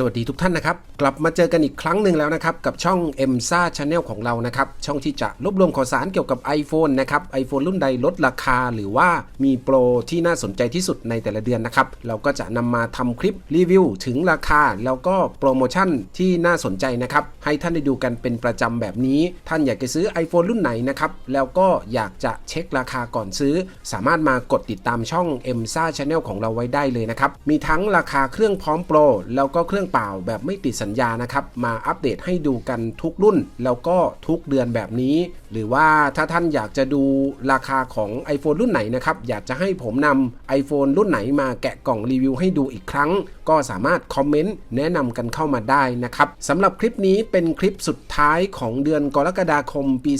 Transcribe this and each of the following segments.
สวัสดีทุกท่านนะครับ กลับมาเจอกันอีกครั้งหนึ่งแล้วนะครับ กับช่อง m s a Channel ของเรานะครับ ช่องที่จะรวบรวมข่าวสารเกี่ยวกับ iPhone นะครับ iPhone รุ่นใดลดราคาหรือว่ามีโปรที่น่าสนใจที่สุดในแต่ละเดือนนะครับ เราก็จะนำมาทำคลิปรีวิวถึงราคา แล้วก็โปรโมชั่นที่น่าสนใจนะครับ ให้ท่านได้ดูกันเป็นประจำแบบนี้ ท่านอยากจะซื้อ iPhone รุ่นไหนนะครับแล้วก็อยากจะเช็คราคาก่อนซื้อ สามารถมากดติดตามช่อง m s a Channel ของเราไว้ได้เลยนะครับมีทั้งราคาเครื่องพร้อมโปรแล้วก็เครื่องเปล่าแบบไม่ติดสัญญานะครับ มาอัปเดตให้ดูกันทุกรุ่น แล้วก็ทุกเดือนแบบนี้หรือว่าถ้าท่านอยากจะดูราคาของ iPhone รุ่นไหนนะครับ อยากจะให้ผมนำ iPhone รุ่นไหนมาแกะกล่องรีวิวให้ดูอีกครั้ง ก็สามารถคอมเมนต์แนะนำกันเข้ามาได้นะครับสำหรับคลิปนี้เป็นคลิปสุดท้ายของเดือนกรกฎาคมปี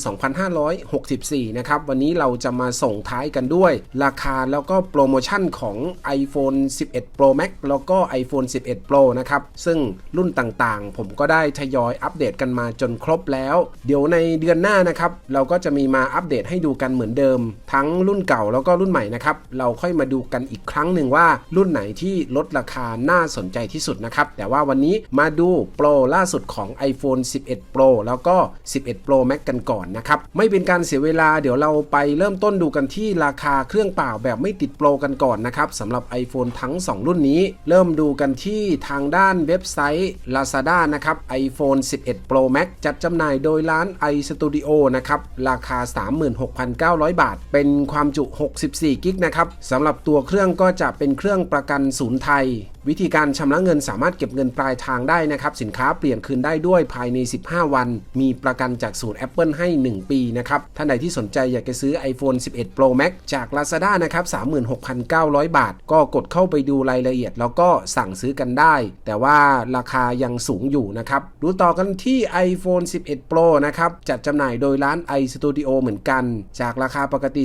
2564 นะครับ วันนี้เราจะมาส่งท้ายกันด้วย ราคาแล้วก็โปรโมชั่นของ iPhone 11 Pro Max แล้วก็ iPhone 11 Pro นะครับ ซึ่งรุ่นต่างๆ ผมก็ได้ทยอยอัปเดตกันมาจนครบแล้ว เดี๋ยวในเดือนหน้านะครับเราก็จะมีมาอัปเดตให้ดูกันเหมือนเดิม ทั้งรุ่นเก่าแล้วก็รุ่นใหม่นะครับ เราค่อยมาดูกันอีกครั้งหนึ่งว่ารุ่นไหนที่ลดราคาน่าสนใจที่สุดนะครับ แต่ว่าวันนี้มาดูโปรล่าสุดของ iPhone 11 Pro แล้วก็ 11 Pro Max กันก่อนนะครับ ไม่เป็นการเสียเวลาเดี๋ยวเราไปเริ่มต้นดูกันที่ราคาเครื่องเปล่าแบบไม่ติดโปรกันก่อนนะครับสำหรับ iPhone ทั้ง 2 รุ่นนี้ เริ่มดูกันที่ทางด้านเว็บไซต์ Lazada นะครับ iPhone 11 Pro Max จัดจำหน่ายโดยร้าน iStudio นะครับราคา 36,900 บาท เป็นความจุ 64 กิกนะครับสำหรับตัวเครื่องก็จะเป็นเครื่องประกันศูนย์ไทยวิธีการชำระเงินสามารถเก็บเงินปลายทางได้นะครับ สินค้าเปลี่ยนคืนได้ด้วยภายใน 15 วัน มีประกันจากศูนย์ Apple ให้ 1 ปีนะครับ ท่านใดที่สนใจอยากจะซื้อ iPhone 11 Pro Max จาก Lazada นะครับ 36,900 บาท ก็กดเข้าไปดูรายละเอียด แล้วก็สั่งซื้อกันได้ แต่ว่าราคายังสูงอยู่นะครับ ดูต่อกันที่ iPhone 11 Pro นะครับ จัดจำหน่ายโดยร้าน iStudio เหมือนกัน จากราคาปกติ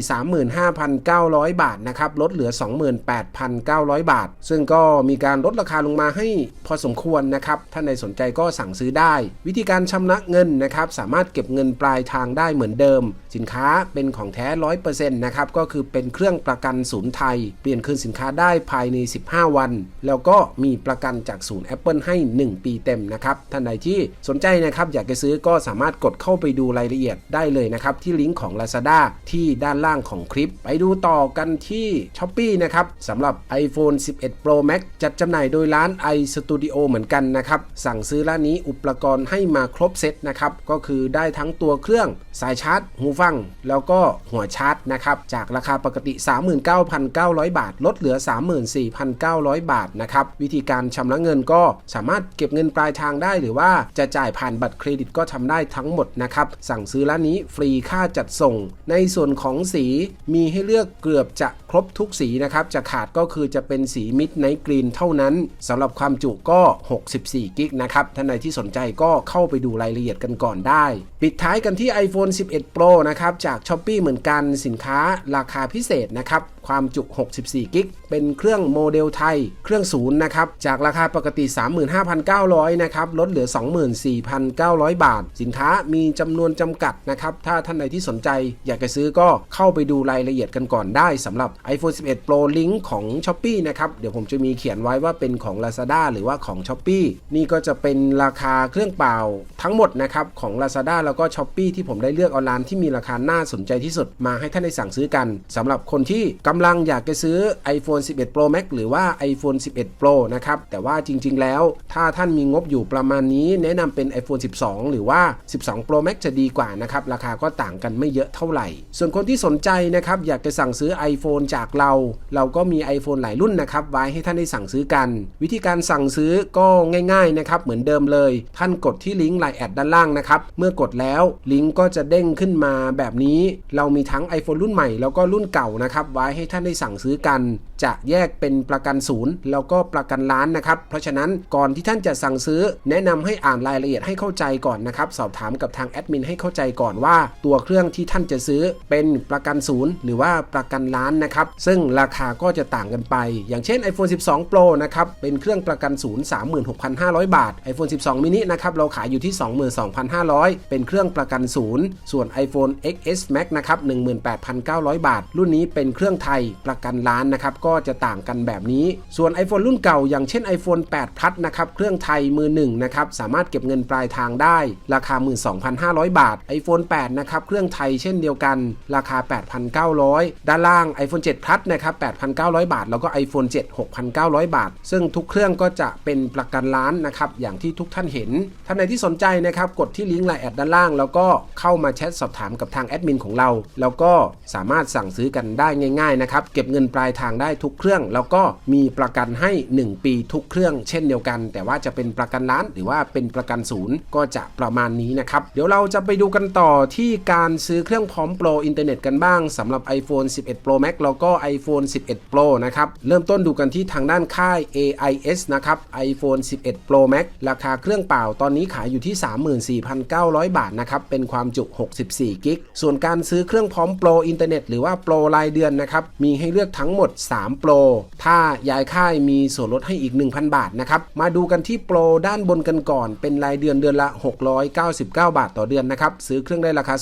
35,900 บาทนะครับ ลดเหลือ 28,900 บาท ซึ่งก็มีการลดราคาลงมาให้พอสมควรนะครับ ท่านใดสนใจก็สั่งซื้อได้ วิธีการชำระเงินนะครับ สามารถเก็บเงินปลายทางได้เหมือนเดิม สินค้าเป็นของแท้ 100%นะครับ ก็คือเป็นเครื่องประกันศูนย์ไทย เปลี่ยนคืนสินค้าได้ภายใน 15 วัน แล้วก็มีประกันจากศูนย์ Apple ให้ 1 ปีเต็มนะครับ ท่านใดที่สนใจนะครับอยากจะซื้อก็สามารถกดเข้าไปดูรายละเอียดได้เลยนะครับที่ลิงก์ของ Lazada ที่ด้านล่างของคลิป ไปดูต่อกันที่ s h อ p e e นะครับสำหรับ iPhone 11 Pro Max จัดจำหน่ายโดยร้าน iStudio เหมือนกันนะครับ สั่งซื้อร้านนี้อุปกรณ์ให้มาครบเซตนะครับ ก็คือได้ทั้งตัวเครื่องสายชาร์จ หูฟัง แล้วก็หัวชาร์จนะครับ จากราคาปกติ 39,900 บาท ลดเหลือ 34,900 บาทนะครับ วิธีการชำระเงินก็สามารถเก็บเงินปลายทางได้ หรือว่าจะจ่ายผ่านบัตรเครดิตก็ทำได้ทั้งหมดนะครับ สั่งซื้อร้านนี้ฟรีค่าจัดส่ง ในส่วนของสีมีให้เลือกเกือบจะครบทุกสีนะครับ จะขาดก็คือจะเป็นสีมิดไนท์กรีนเท่านั้นสำหรับความจุก็ 64 กิกนะครับท่านใดที่สนใจก็เข้าไปดูรายละเอียดกันก่อนได้ ปิดท้ายกันที่ iPhone 11 Pro นะครับจาก s h อ p e e เหมือนกันสินค้าราคาพิเศษนะครับความจุ 64 กิก เป็นเครื่องโมเดลไทย เครื่องศูนย์นะครับ จากราคาปกติ 35,900 นะครับ ลดเหลือ 24,900 บาท สินค้ามีจำนวนจำกัดนะครับ ถ้าท่านใดที่สนใจอยากจะซื้อก็เข้าไปดูรายละเอียดกันก่อนได้สำหรับ iPhone 11 Pro ลิงก์ของ s h อ p e e นะครับ เดี๋ยวผมจะมีเขียนไว้ว่าเป็นของ Lazada หรือว่าของ s h อ p e e นี่ก็จะเป็นราคาเครื่องเปล่าทั้งหมดนะครับของ Lazada แล้วก็ s h อ p e e ที่ผมได้เลือกออนไลน์ที่มีราคาน่าสนใจที่สุดมาให้ท่านได้สั่งซื้อกันสำหรับคนที่กำลังอยากจะซื้อ iPhone 11 Pro Max หรือว่า iPhone 11 Pro นะครับแต่ว่าจริง ๆ แล้ว ถ้าท่านมีงบอยู่ประมาณนี้ แนะนำเป็น iPhone 12 หรือว่า 12 Pro Max จะดีกว่านะครับราคาก็ต่างกันไม่เยอะเท่าไหร่ ส่วนคนที่สนใจนะครับอยากจะสั่งซื้อ iPhone จากเรา เราก็มี iPhone หลายรุ่นนะครับไว้ให้ท่านได้สั่งซื้อกัน วิธีการสั่งซื้อก็ง่ายๆนะครับเหมือนเดิมเลย ท่านกดที่ลิงก์ไลน์แอดด้านล่างนะครับเมื่อกดแล้วลิงก์ก็จะเด้งขึ้นมาแบบนี้ เรามีทั้ง iPhone รุ่นใหม่แล้วก็รุ่นเก่านะครับไว้ให้ท่านได้สั่งซื้อกัน จะแยกเป็นประกันศูนย์แล้วก็ประกันล้านนะครับเพราะฉะนั้นก่อนที่ท่านจะสั่งซื้อ แนะนำให้อ่านรายละเอียดให้เข้าใจก่อนนะครับสอบถามกับทางแอดมินให้เข้าใจก่อนว่า ตัวเครื่องที่ท่านจะซื้อเป็นประกันศูนย์หรือว่าประกันล้านนะครับซึ่งราคาก็จะต่างกันไป อย่างเช่น iPhone 12 Pro นะครับ เป็นเครื่องประกันศูนย์ 36,500 บาท iPhone 12 mini นะครับ เราขายอยู่ที่ 22,500 เป็นเครื่องประกันศูนย์ ส่วน iPhone XS Max นะครับ 18,900 บาท รุ่นนี้เป็นเครื่องไทยประกันล้านนะครับ ก็จะต่างกันแบบนี้ ส่วน iPhone รุ่นเก่า อย่างเช่น iPhone 8 Plus นะครับ เครื่องไทยมือหนึ่งนะครับ สามารถเก็บเงินปลายทางได้ ราคา 12,500 บาท iPhone 8 นะครับ เครื่องไทยเช่นเดียวกัน ราคา 8,900 ด้านล่าง iPhone 7 Plus นะครับ 8,900 บาท แล้วก็ iPhone 7 6,900 บาทาท ซึ่งทุกเครื่องก็จะเป็นประกันล้านนะครับอย่างที่ทุกท่านเห็น ท่านใดที่สนใจนะครับกดที่ลิงก์ไลน์แอดด้านล่าง แล้วก็เข้ามาแชทสอบถามกับทางแอดมินของเรา แล้วก็สามารถสั่งซื้อกันได้ง่ายๆนะครับเก็บเงินปลายทางได้ทุกเครื่อง แล้วก็มีประกันให้ 1 ปีทุกเครื่องเช่นเดียวกัน แต่ว่าจะเป็นประกันล้าน หรือว่าเป็นประกันศูนย์ก็จะประมาณนี้นะครับเดี๋ยวเราจะไปดูกันต่อที่การซื้อเครื่องพร้อมโปรอินเทอร์เน็ตกันบ้างสำหรับ iPhone 11 Pro Max แล้วก็ iPhone 11 Pro นะครับเริ่มต้นดูกันที่ทางด้านค่าย AIS นะครับ iPhone 11 Pro Max ราคาเครื่องเปล่าตอนนี้ขายอยู่ที่ 34,900 บาทนะครับ เป็นความจุ 64 กิก ส่วนการซื้อเครื่องพร้อมโปรอินเทอร์เน็ตหรือว่าโปรรายเดือนนะครับ มีให้เลือกทั้งหมด 3 โปร ถ้าย้ายค่ายมีส่วนลดให้อีก 1,000 บาทนะครับ มาดูกันที่โปรด้านบนกันก่อน เป็นรายเดือนเดือนละ 699 บาทต่อเ2เดือนนะครับ ซื้อเครื่องได้ราคา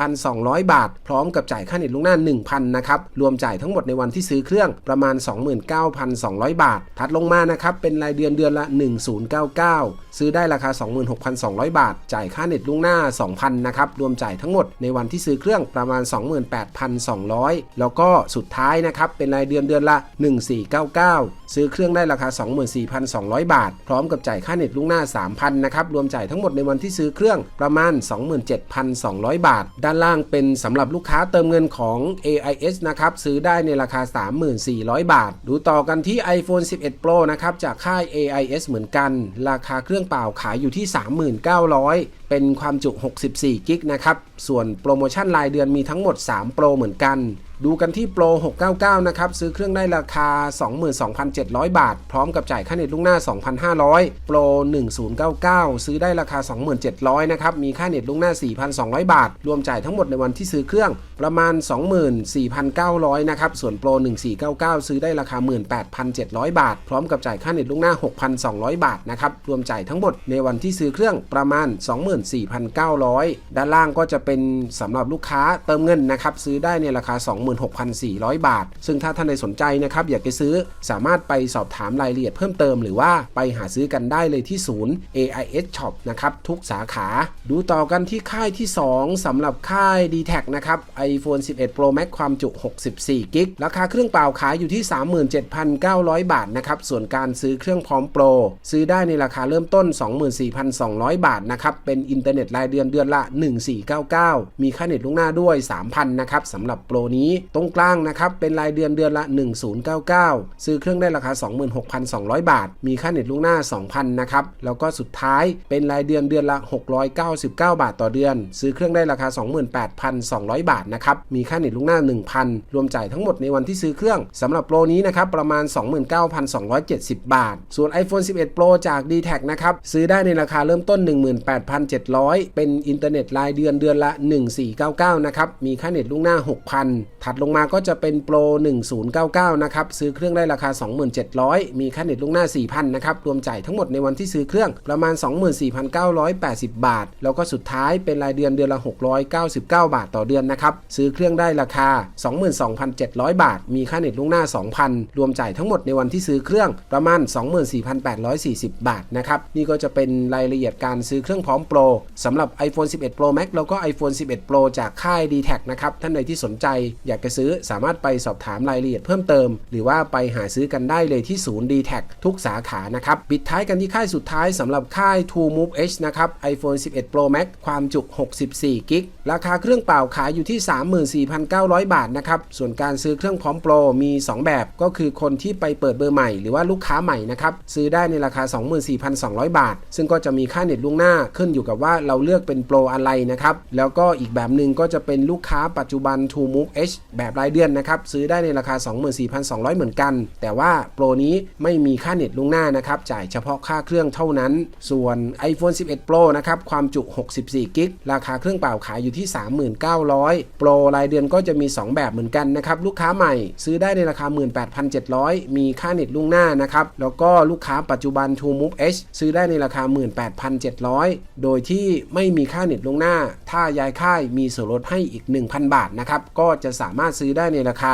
28,200 บาท พร้อมกับจ่ายค่าเน็ตล่วงหน้า 1,000 นะครับ รวมจ่ายทั้งหมดในวันที่ซื้อเครื่องประมาณ 29,200 บาทถัดลงมานะครับ เป็นรายเดือนเดือนละ 1099 ซื้อได้ราคา 26,200 บาท จ่ายค่าเน็ตล่วงหน้า 2,000 นะครับ รวมจ่ายทั้งหมดในวันที่ซื้อเครื่องประมาณ 28,200 แล้วก็สุดท้ายนะครับ เป็นรายเดือนเดือนละ 1499 ซื้อเครื่องได้ราคา 24,200 บาท พร้อมกับจ่ายค่าเน็ตล่วงหน้า 3,000 นะครับ รวมจ่ายทั้งหมดในวันที่ซื้อเครื่องประมาณ 27,200 บาท ด้านล่างเป็นสำหรับลูกค้าเติมเงินของ AIS นะครับ ซื้อได้ในราคา 34,000บาท ดูต่อกันที่ iPhone 11 Pro นะครับ จากค่าย AIS เหมือนกัน ราคาเครื่องเปล่าขายอยู่ที่ 39,000 เป็นความจุ 64กิกนะครับ ส่วนโปรโมชั่นรายเดือนมีทั้งหมด 3 โปรเหมือนกัน ดูกันที่โปร 699 นะครับ ซื้อเครื่องได้ราคา 22,700 บาท พร้อมกับจ่ายค่าเน็ตล่วงหน้า 2,500 โปร 1099 ซื้อได้ราคา 27,000 นะครับ มีค่าเน็ตล่วงหน้า 4,200 บาท รวมจ่ายทั้งหมดในวันที่ซื้อเครื่อง ประมาณ 24,900 นะครับ ส่วนโปร 1499 ซื้อได้ราคา 18,700 บาท พร้อมกับจ่ายค่าเน็ตล่วงหน้า 6,200 บาทนะครับ รวมจ่ายทั้งหมดในวันที่ซื้อเครื่องประมาณ 24,900 ด้านล่างก็จะเป็นสำหรับลูกค้าเติมเงินนะครับ ซื้อได้ในราคา 26,400 บาท ซึ่งถ้าท่านใดสนใจนะครับ อยากจะซื้อสามารถไปสอบถามรายละเอียดเพิ่มเติมหรือว่าไปหาซื้อกันได้เลยที่ศูนย์ AIS Shop นะครับทุกสาขา ดูต่อกันที่ค่ายที่ 2สำหรับค่าย d t แทนะครับ iPhone 11 Pro Max ความจุ 64กิกราคาเครื่องเปล่าขายอยู่ที่ 37,900 บาทนะครับส่วนการซื้อเครื่องพร้อมโปรซื้อได้ในราคาเริ่มต้น 24,200 บาทนะครับเป็นอินเทอร์เน็ตรายเดือนเดือนละ 1499 มีค่าเน็ตล่วงหน้าด้วย 3,000นะครับสำหรับโปรนี้ตรงกลางนะครับเป็นรายเดือนเดือนละ 1099 ซื้อเครื่องได้ราคา 26,200 บาท มีค่าเน็ตล่วงหน้า 2,000นะครับแล้วก็สุดท้ายเป็นรายเดือนเดือนละ 699 บาทต่อเดือน ซื้อเครื่องได้ราคา 28,200 บาทนะครับ มีค่าเน็ตล่วงหน้า 1,000 รวมจ่ายทั้งหมดในวันที่ซื้อเครื่องสำหรับโปรนี้นะครับประมาณ 29,270 บาท ส่วน iPhone 11 Pro จาก d t แทนะครับซื้อได้ในราคาเริ่มต้น 18,700 เป็นอินเทอร์เน็ตรายเดือนเดือนละ 1499 นะครับมีค่าเน็ตล่วงหน้า 6,000 ถัดลงมาก็จะเป็นโปร 1099 นะครับซื้อเครื่องได้ราคา 27,000 มีค่าเน็ตล่วงหน้า 4,000 นะครับรวมจ่ายทั้งหมดในวันที่ซื้อเครื่องประมาณ 24,980 บาท แล้วก็สุดท้ายเป็นรายเดือนเดือนละ 699 บาทต่อเดือนนะครับซื้อเครื่องได้ราคา 22,700 บาท มีค่าเน็ตล่วงหน้า 2,000 รวมจ่ายทั้งหมดในวันที่ซื้อเครื่องประมาณ 24,840 บาทนะครับนี่ก็จะเป็นรายละเอียดการซื้อเครื่องพร้อมโปรสำหรับ iPhone 11 Pro Max แล้วก็ iPhone 11 Pro จากค่าย d t แทนะครับท่านใดที่สนใจอยากจะซื้อสามารถไปสอบถามรายละเอียดเพิ่มเติม หรือว่าไปหาซื้อกันได้เลยที่ศูนย์ d t แททุกสาขานะครับปิดท้ายกันที่ค่ายสุดท้ายสำหรับค่าย True Move H นะครับ iPhone 11 Pro Max ความจุ 64กิกราคาเครื่องเปล่าขายอยู่ที่3 34,900 บาทนะครับ ส่วนการซื้อเครื่องพร้อมโปรมี 2 แบบก็คือคนที่ไปเปิดเบอร์ใหม่หรือว่าลูกค้าใหม่นะครับ ซื้อได้ในราคา 24,200 บาท ซึ่งก็จะมีค่าเน็ตล่วงหน้าขึ้นอยู่กับว่าเราเลือกเป็นโปรอะไรนะครับ แล้วก็อีกแบบหนึ่งก็จะเป็นลูกค้าปัจจุบัน True Move H แบบรายเดือนนะครับซื้อได้ในราคา 24,200 เหมือนกัน แต่ว่าโปรนี้ไม่มีค่าเน็ตล่วงหน้านะครับจ่ายเฉพาะค่าเครื่องเท่านั้น ส่วน iPhone 11 Pro นะครับความจุ 64กิกราคาเครื่องเปล่าขายอยู่ที่ 39,00โปรรายเดือนก็จะมี 2 แบบเหมือนกันนะครับ ลูกค้าใหม่ซื้อได้ในราคา 18,700 มีค่าเน็ตล่วงหน้านะครับ แล้วก็ลูกค้าปัจจุบัน True Move H ซื้อได้ในราคา 18,700 โดยที่ไม่มีค่าเน็ตล่วงหน้า ถ้าย้ายค่ายมีส่วนลดให้อีก 1,000 บาทนะครับ ก็จะสามารถซื้อได้ในราคา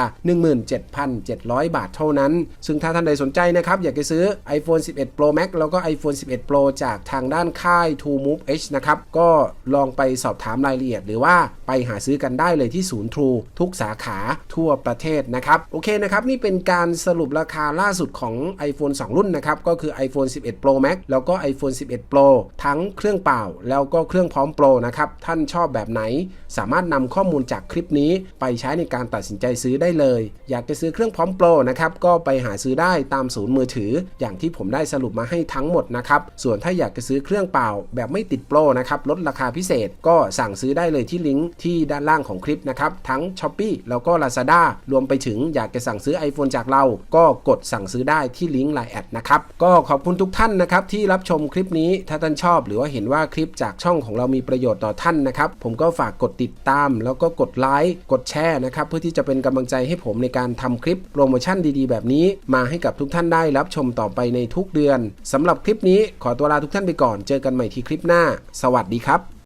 17,700 บาทเท่านั้น ซึ่งถ้าท่านใดสนใจนะครับ อยากจะซื้อ iPhone 11 Pro Max แล้วก็ iPhone 11 Pro จากทางด้านค่าย True Move H นะครับ ก็ลองไปสอบถามรายละเอียดหรือว่าไปหาซื้อกันได้เลยที่ศูนย์ True ทุกสาขาทั่วประเทศนะครับ โอเคนะครับ นี่เป็นการสรุปราคาล่าสุดของ iPhone 2 รุ่นนะครับ ก็คือ iPhone 11 Pro Max แล้วก็ iPhone 11 Pro ทั้งเครื่องเปล่า แล้วก็เครื่องพร้อมโปรนะครับ ท่านชอบแบบไหน สามารถนำข้อมูลจากคลิปนี้ ไปใช้ในการตัดสินใจซื้อได้เลย อยากจะซื้อเครื่องพร้อมโปรนะครับก็ไปหาซื้อได้ตามศูนย์มือถือ อย่างที่ผมได้สรุปมาให้ทั้งหมดนะครับส่วนถ้าอยากจะซื้อเครื่องเปล่า แบบไม่ติดโปรนะครับลดราคาพิเศษก็สั่งซื้อได้เลยที่ลิงก์ที่ด้านล่างของคลิปนะครับ ทั้ง s h อ p e e แล้วก็ Lazada รวมไปถึงอยากจะสั่งซื้อ iPhone จากเรา ก็กดสั่งซื้อได้ที่ลิงก์ Line แอดนะครับ ก็ขอบคุณทุกท่านนะครับที่รับชมคลิปนี้ถ้าท่านชอบ หรือว่าเห็นว่าคลิปจากช่องของเรามีประโยชน์ต่อท่านนะครับ ผมก็ฝากกดติดตาม แล้วก็กดไลค์กดแชร์นะครับเพื่อที่จะเป็นกำลังใจให้ผมในการทำคลิปโปรโมชั่นดีๆ แบบนี้ มาให้กับทุกท่านได้รับชมต่อไปในทุกเดือนสำหรับคลิปนี้ขอตัวลาทุกท่านไปก่อน เจอกันใหม่ที่คลิปหน้า สวัสดีครับ